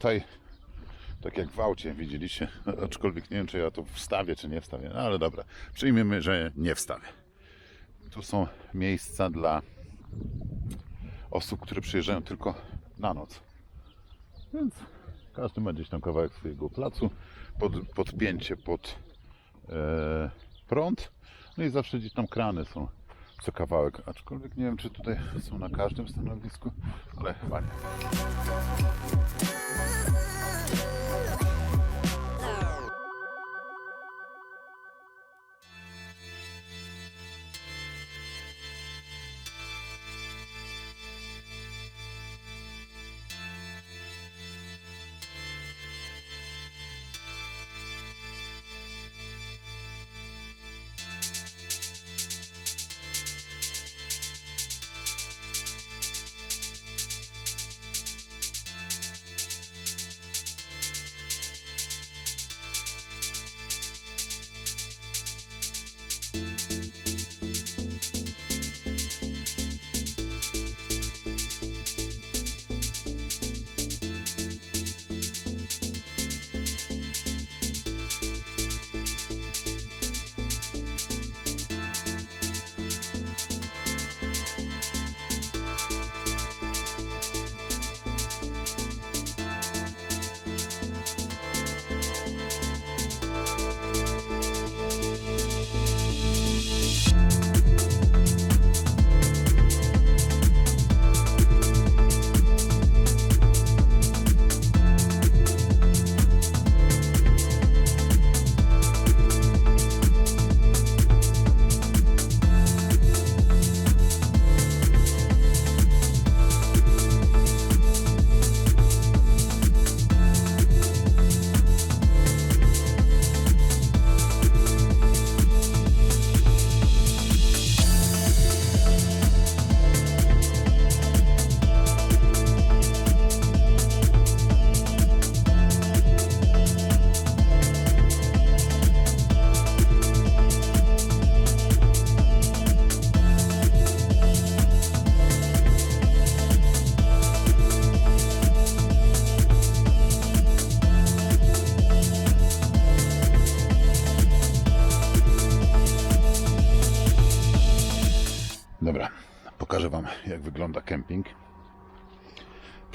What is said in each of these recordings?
Tutaj, tak jak w aucie widzieliście, aczkolwiek nie wiem, czy ja to wstawię, czy nie wstawię, no ale dobra, przyjmiemy, że nie wstawię. Tu są miejsca dla osób, które przyjeżdżają tylko na noc. Więc każdy ma gdzieś tam kawałek swojego placu, pod, podpięcie pod e, prąd, no i zawsze gdzieś tam krany są co kawałek, aczkolwiek nie wiem, czy tutaj są na każdym stanowisku, ale chyba nie.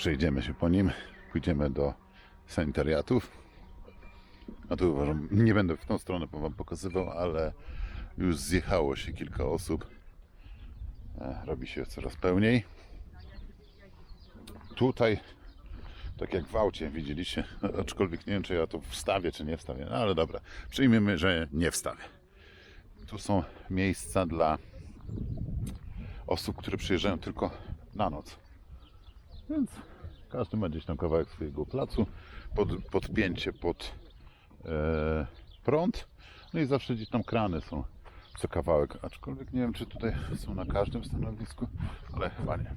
Przejdziemy się po nim, pójdziemy do sanitariatów. A tu uważam, nie będę w tą stronę Wam pokazywał, ale już zjechało się kilka osób. E, Robi się coraz pełniej. Tutaj, tak jak w aucie widzieliście, aczkolwiek nie wiem, czy ja to wstawię, czy nie wstawię, no ale dobra, przyjmiemy, że nie wstawię. Tu są miejsca dla osób, które przyjeżdżają tylko na noc. Więc każdy ma gdzieś tam kawałek swojego placu, pod, podpięcie pod e, prąd, no i zawsze gdzieś tam krany są co kawałek, aczkolwiek nie wiem, czy tutaj są na każdym stanowisku, ale chyba nie.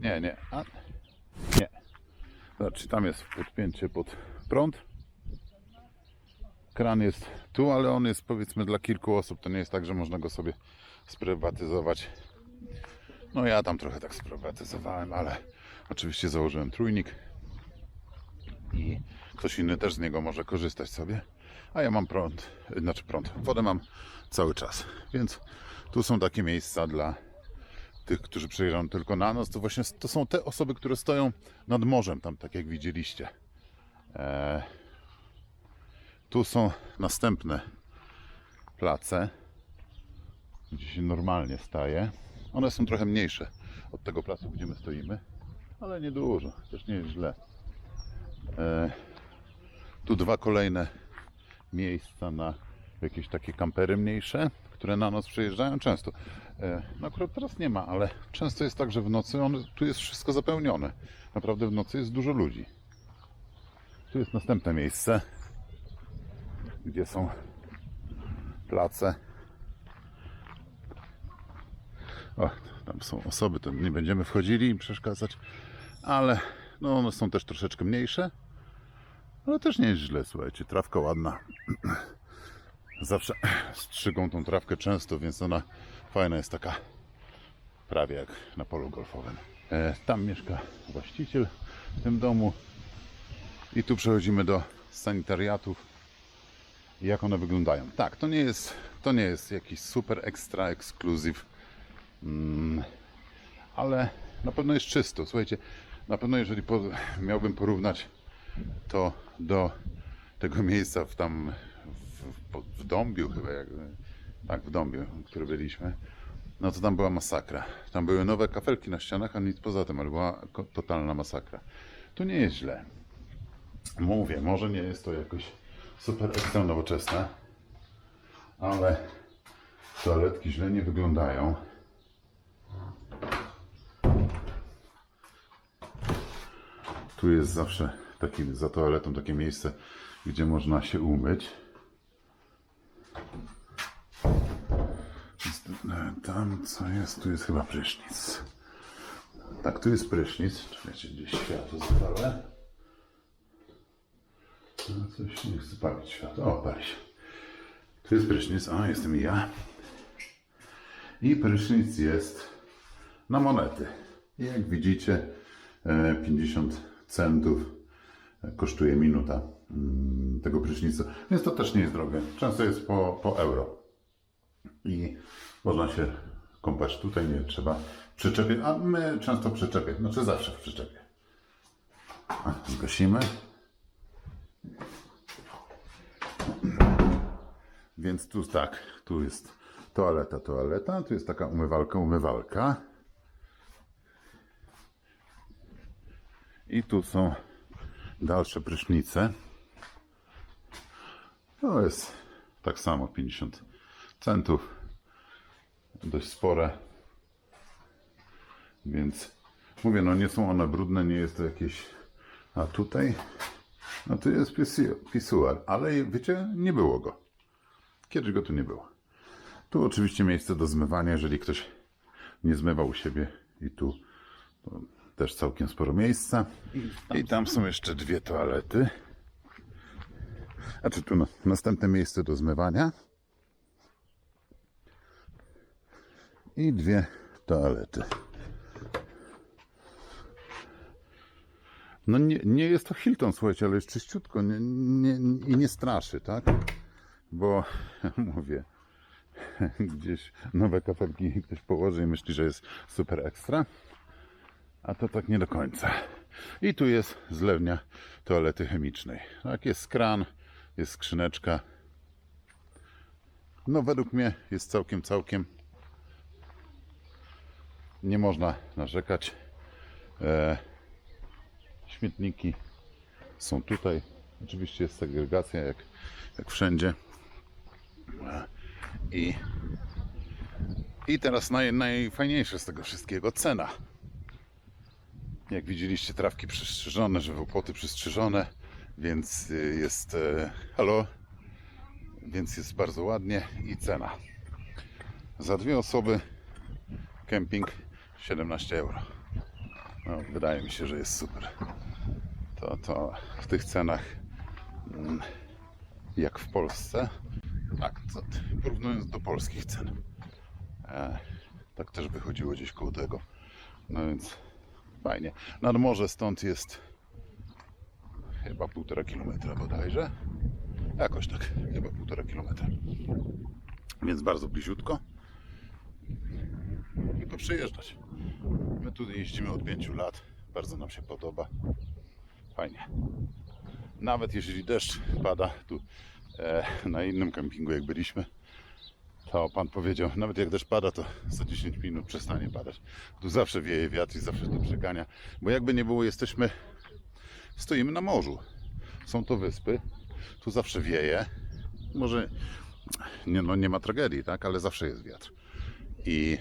Nie, nie, a, nie. Znaczy tam jest podpięcie pod prąd, kran jest tu, ale on jest powiedzmy dla kilku osób. To nie jest tak, że można go sobie sprywatyzować. No ja tam trochę tak sprywatyzowałem, ale oczywiście założyłem trójnik i ktoś inny też z niego może korzystać sobie. A ja mam prąd, znaczy prąd, wodę mam cały czas. Więc tu są takie miejsca dla tych, którzy przyjeżdżają tylko na noc. To właśnie to są te osoby, które stoją nad morzem, tam tak jak widzieliście. Eee, tu są następne place, gdzie się normalnie staje. One są trochę mniejsze od tego placu, gdzie my stoimy, ale niedużo, też nie jest źle. E, tu dwa kolejne miejsca na jakieś takie kampery mniejsze, które na noc przyjeżdżają często. E, no akurat teraz nie ma, ale często jest tak, że w nocy on, tu jest wszystko zapełnione. Naprawdę w nocy jest dużo ludzi. Tu jest następne miejsce gdzie są place. O, tam są osoby, to nie będziemy wchodzili im przeszkadzać, ale no one są też troszeczkę mniejsze, ale też nie jest źle, słuchajcie, trawka ładna. Zawsze strzygą tą trawkę często, więc ona fajna jest taka prawie jak na polu golfowym. E, Tam mieszka właściciel w tym domu. I tu przechodzimy do sanitariatów. I jak one wyglądają. Tak, to nie jest, to nie jest jakiś super ekstra ekskluzyw. Mm, ale na pewno jest czysto. Słuchajcie, na pewno jeżeli miałbym porównać to do tego miejsca w tam w, w, Dąbiu chyba, jak, tak w Dąbiu, w którym byliśmy, no to tam była masakra. Tam były nowe kafelki na ścianach, a nic poza tym, ale była totalna masakra. Tu nie jest źle. Mówię, może nie jest to jakoś super ekstra nowoczesne, ale toaletki źle nie wyglądają. Tu jest zawsze taki, za toaletą takie miejsce, gdzie można się umyć. E, Tam co jest? Tu jest chyba prysznic. Tak, tu jest prysznic. Czekajcie, gdzieś światło zapalę. No, coś nie chce palić światło. O, pali się. Tu jest prysznic. A, jestem ja. I prysznic jest na monety. Jak widzicie, e, 50 centów kosztuje minuta mm, tego prysznica. Więc to też nie jest drogie. Często jest po, po euro. I można się kąpać tutaj, nie trzeba przyczepić, a my często przyczepię, znaczy zawsze w przyczepie. Zgasimy. Więc tu tak, tu jest toaleta, toaleta, tu jest taka umywalka, umywalka. I tu są dalsze prysznice. To jest tak samo 50 centów. Dość spore. Więc mówię, no nie są one brudne, nie jest to jakieś. A tutaj, no tu jest pisu- pisuar, ale wiecie, nie było go. Kiedyś go tu nie było. Tu oczywiście miejsce do zmywania, jeżeli ktoś nie zmywał u siebie i tu też całkiem sporo miejsca. I tam są jeszcze dwie toalety. Znaczy tu następne miejsce do zmywania. I dwie toalety. No nie, nie jest to Hilton, słuchajcie, ale jest czyściutko nie, nie, i nie straszy, tak? Bo mówię, gdzieś nowe kafelki ktoś położy i myśli, że jest super ekstra. A to tak nie do końca. I tu jest zlewnia toalety chemicznej. Tak, jest kran, jest skrzyneczka. No według mnie jest całkiem, całkiem. Nie można narzekać. E, śmietniki są tutaj. Oczywiście jest segregacja jak, jak wszędzie. E, I, I teraz naj, najfajniejsze z tego wszystkiego cena. Jak widzieliście, trawki przystrzyżone, żywopłoty przystrzyżone, więc y, jest. E, halo? Więc jest bardzo ładnie i cena. Za dwie osoby kemping 17 euro. No, wydaje mi się, że jest super. To, to w tych cenach, mm, jak w Polsce, tak, porównując do polskich cen, e, tak też wychodziło gdzieś koło tego. No więc fajnie. Nad morze stąd jest chyba półtora kilometra bodajże. Jakoś tak, chyba półtora kilometra. Więc bardzo bliziutko. Tylko przejeżdżać. My tu jeździmy od 5 lat. Bardzo nam się podoba. Fajnie. Nawet jeżeli deszcz pada tu e, na innym kempingu jak byliśmy, to pan powiedział, nawet jak deszcz pada, to za 10 minut przestanie padać. Tu zawsze wieje wiatr i zawsze to przegania. Bo jakby nie było, jesteśmy, stoimy na morzu. Są to wyspy. Tu zawsze wieje. Może nie, no nie ma tragedii, tak? Ale zawsze jest wiatr. I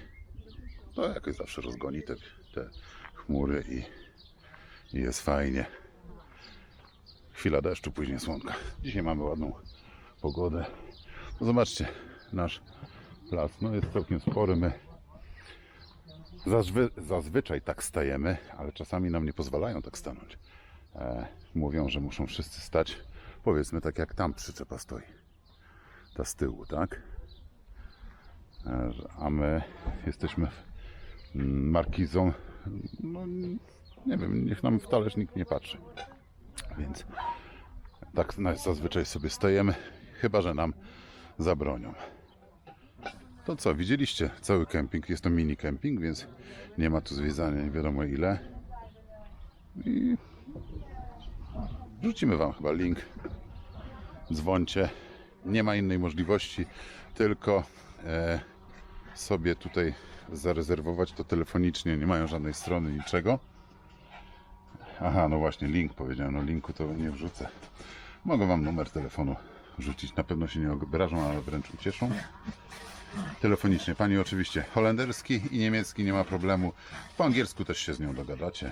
to jakoś zawsze rozgoni te, te chmury i, i jest fajnie. Chwila deszczu, później słonka. Dzisiaj mamy ładną pogodę. No zobaczcie, nasz plac no jest całkiem spory. My zazwy, zazwyczaj tak stajemy, ale czasami nam nie pozwalają tak stanąć. E, mówią, że muszą wszyscy stać, powiedzmy tak jak tam przyczepa stoi. Ta z tyłu, tak? E, a my jesteśmy markizą no nie wiem, niech nam w talerz nikt nie patrzy. Więc tak zazwyczaj sobie stajemy, chyba że nam zabronią. To co, widzieliście cały kemping, jest to mini kemping, więc nie ma tu zwiedzania nie wiadomo ile. I wrzucimy Wam chyba link. Dzwońcie. Nie ma innej możliwości, tylko e, sobie tutaj zarezerwować to telefonicznie. Nie mają żadnej strony, niczego. Aha, no właśnie, link powiedziałem. No linku to nie wrzucę. Mogę Wam numer telefonu rzucić. Na pewno się nie obrażą, ale wręcz ucieszą. Telefonicznie. Pani oczywiście holenderski i niemiecki, nie ma problemu. Po angielsku też się z nią dogadacie.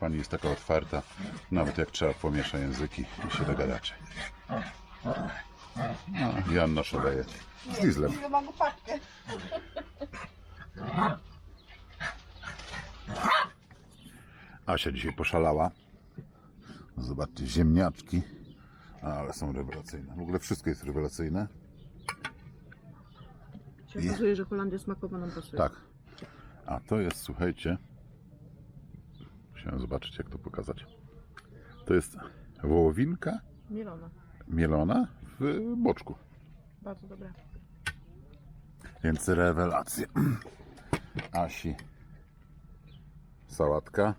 Pani jest taka otwarta, nawet jak trzeba pomiesza języki i się dogadacie. No, Janna szaleje z dieslem. Asia dzisiaj poszalała. Zobaczcie, ziemniaczki. Ale są rewelacyjne. W ogóle wszystko jest rewelacyjne. Się okazuje, że Holandia smakowo nam pasuje. Tak. A to jest, słuchajcie. Chciałem zobaczyć, jak to pokazać. To jest wołowinka Mielona. mielona w boczku. Bardzo dobre. Więc rewelacja. Asi. Sałatka.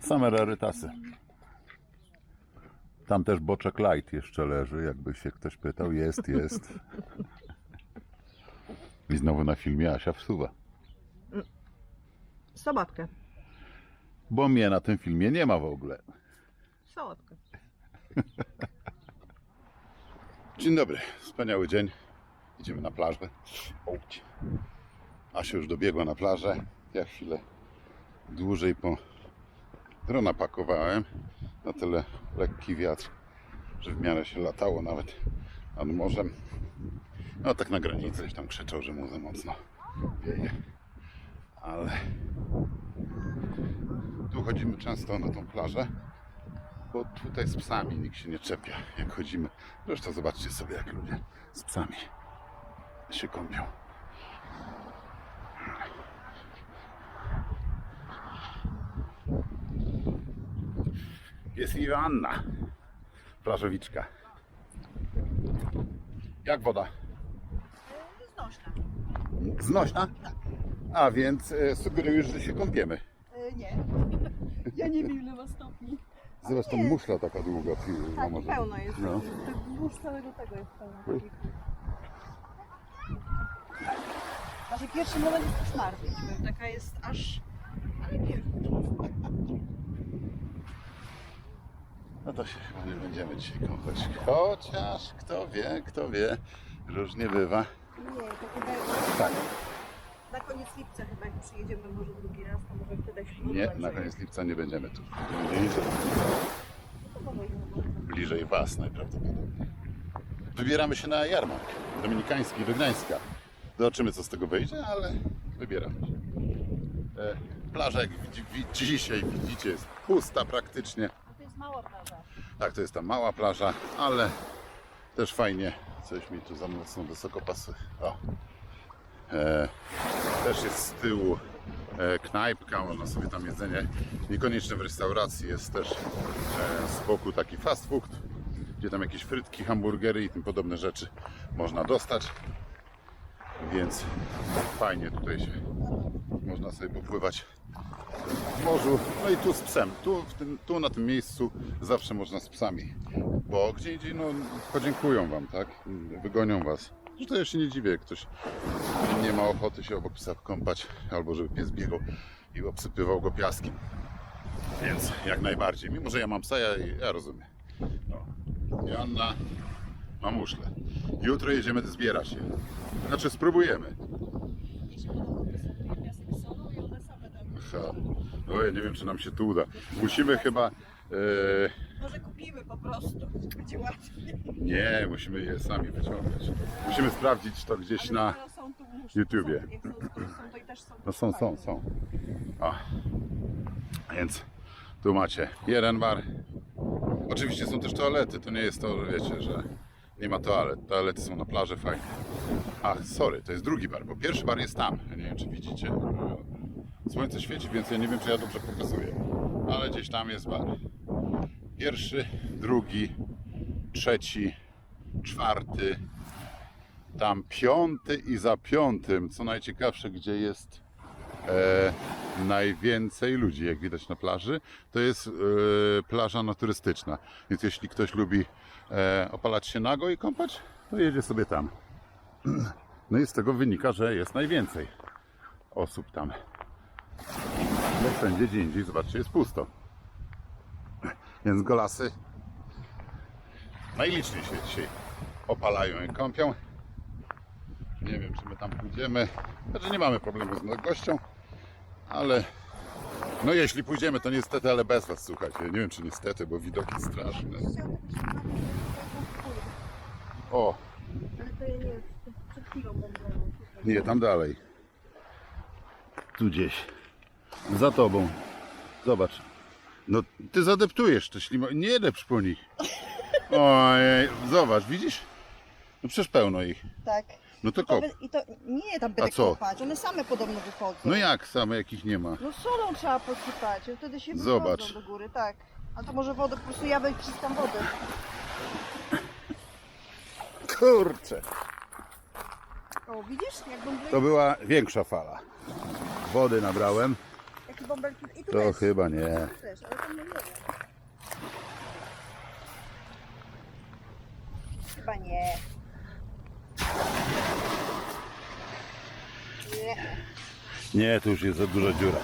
Same rarytasy. Tam też boczek light jeszcze leży, jakby się ktoś pytał. Jest, jest. I znowu na filmie Asia wsuwa. Sałatkę. Bo mnie na tym filmie nie ma w ogóle. Sałatkę. Dzień dobry, wspaniały dzień. Idziemy na plażę. Ołć. Asia już dobiegła na plażę. Ja chwilę dłużej po drona pakowałem. Na tyle lekki wiatr, że w miarę się latało nawet nad morzem. No tak na granicy gdzieś tam krzyczał, że mu za mocno wieje. Ale tu chodzimy często na tą plażę bo tutaj z psami nikt się nie czepia, jak chodzimy. Zresztą zobaczcie sobie, jak ludzie z psami się kąpią. Jest Joanna, plażowiczka. Jak woda? Znośna. Znośna? A więc e, sugerujesz, że się kąpiemy. E, nie. Ja nie wiem ile ma stopni. Zresztą muszla taka długa Tak, morzu. pełno jest. No. Tak wzdłuż całego tego jest pełno. Znaczy pierwszy moment jest koszmarny. Taka jest aż... Ale nie No to się chyba nie będziemy dzisiaj kąpać. Chociaż kto wie, kto wie, różnie bywa. Nie, to chyba Tak. na koniec lipca chyba jak przyjedziemy może drugi raz, to może wtedy się Nie, na koniec lipca nie będziemy tu. Będziemy gdzieś bliżej Was najprawdopodobniej. Wybieramy się na jarmark dominikański do Gdańska. Zobaczymy co z tego wyjdzie, ale wybieramy się. E, plaża jak widzi, wi- dzisiaj widzicie jest pusta praktycznie. A to jest mała plaża. Tak, to jest ta mała plaża, ale też fajnie. Coś mi tu za mocno wysoko. O. E, też jest z tyłu e, knajpka, można sobie tam jedzenie. Niekoniecznie w restauracji jest też e, z boku taki fast food, gdzie tam jakieś frytki, hamburgery i tym podobne rzeczy można dostać. Więc fajnie tutaj się można sobie popływać w morzu. No i tu z psem. Tu, tym, tu na tym miejscu zawsze można z psami. Bo gdzie indziej no, podziękują Wam, tak? Wygonią Was. Zresztą ja się nie dziwię, jak ktoś nie ma ochoty się obok psa kąpać, albo żeby pies biegał i obsypywał go piaskiem. Więc jak najbardziej. Mimo, że ja mam psa, ja, ja rozumiem. No. Joanna ma muszle. Jutro jedziemy zbierać je. Znaczy spróbujemy. Ha. No ja nie wiem, czy nam się tu uda. Musimy chyba... E, Może kupimy po prostu. Będzie łatwiej. nie, musimy je sami wyciągać. Musimy sprawdzić to gdzieś na... Ale są tu muszki. YouTubie. Są, jak są, są, to i też są. No są, są, są. O. Więc tu macie jeden bar. Oczywiście są też toalety. To nie jest to, że wiecie, że Nie ma toalet. Toalety są na plaży, fajnie. Ach, sorry, to jest drugi bar, bo pierwszy bar jest tam. Ja nie wiem, czy widzicie. Słońce świeci, więc ja nie wiem, czy ja dobrze pokazuję. Ale gdzieś tam jest bar. Pierwszy, drugi, trzeci, czwarty, tam piąty i za piątym, co najciekawsze, gdzie jest e, najwięcej ludzi, jak widać na plaży, to jest e, plaża naturystyczna. Więc jeśli ktoś lubi e, opalać się nago i kąpać, to jedzie sobie tam. No i z tego wynika, że jest najwięcej osób tam. Bo wszędzie gdzie indziej, zobaczcie, jest pusto. Więc golasy najliczniej się dzisiaj opalają i kąpią. Nie wiem, czy my tam pójdziemy. Znaczy nie mamy problemu z mnogością, ale no jeśli pójdziemy, to niestety, ale bez was, słuchajcie. Nie wiem, czy niestety, bo widoki straszne. O, nie, tam dalej. Tu gdzieś. Za tobą. Zobacz. No, ty zadeptujesz te ślimo... Nie lepsz po nich. Ojej, zobacz, widzisz? No przecież pełno ich. Tak. No to kop. I to nie tam będę co? kopać, one same podobno wychodzą. No jak, same jakich nie ma. No solą trzeba posypać, wtedy się Zobacz. wychodzą do góry, tak. A to może wodę, po prostu ja wyciskam wodę. Kurczę. O, widzisz? Jak bąbelki, To była większa fala. Wody nabrałem. Bąbelki. I tu To chyba nie. Też, ale tam nie wiem. Chyba nie. Nie. Nie, to już jest za duża dziura.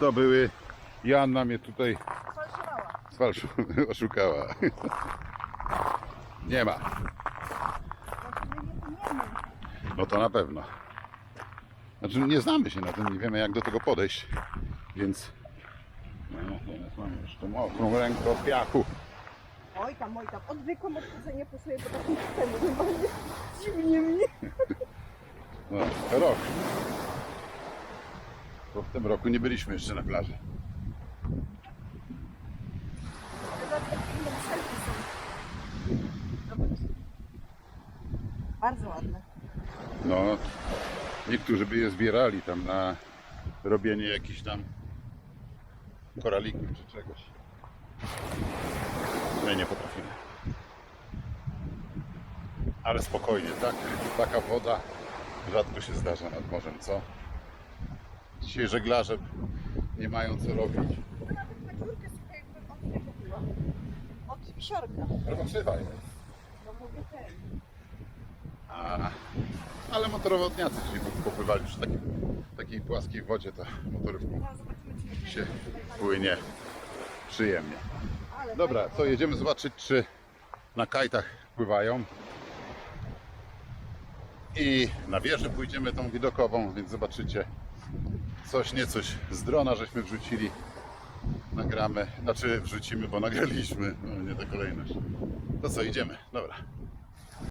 To były... Joanna mnie tutaj Falszowała. oszukała. Nie ma. Nie. No to na pewno. Znaczy nie znamy się na tym, nie wiemy jak do tego podejść, więc... No, mam jeszcze mokrą rękę od piachu. Oj tam, oj tam. Odwykłam odchodzenie po sobie, bo takim chcemy. Normalnie zimnie mnie. No, rok. Bo w tym roku nie byliśmy jeszcze na plaży. Bardzo ładne. No, niektórzy by je zbierali tam na robienie jakichś tam koralików czy czegoś. My nie potrafimy. Ale spokojnie, tak? Taka woda rzadko się zdarza nad morzem, co? Dzisiaj żeglarze nie mają co robić. Od wisiorka. Albo przywaj. No mówię ten. A, ale motorowodniacy dzisiaj popływali przy takim, takiej płaskiej wodzie, to motorówką się płynie przyjemnie. Dobra, to jedziemy zobaczyć, czy na kajtach pływają. I na wieżę pójdziemy tą widokową, więc zobaczycie coś, nie coś z drona żeśmy wrzucili. Nagramy, znaczy wrzucimy, bo nagraliśmy, no, nie ta kolejność. To co, idziemy? Dobra.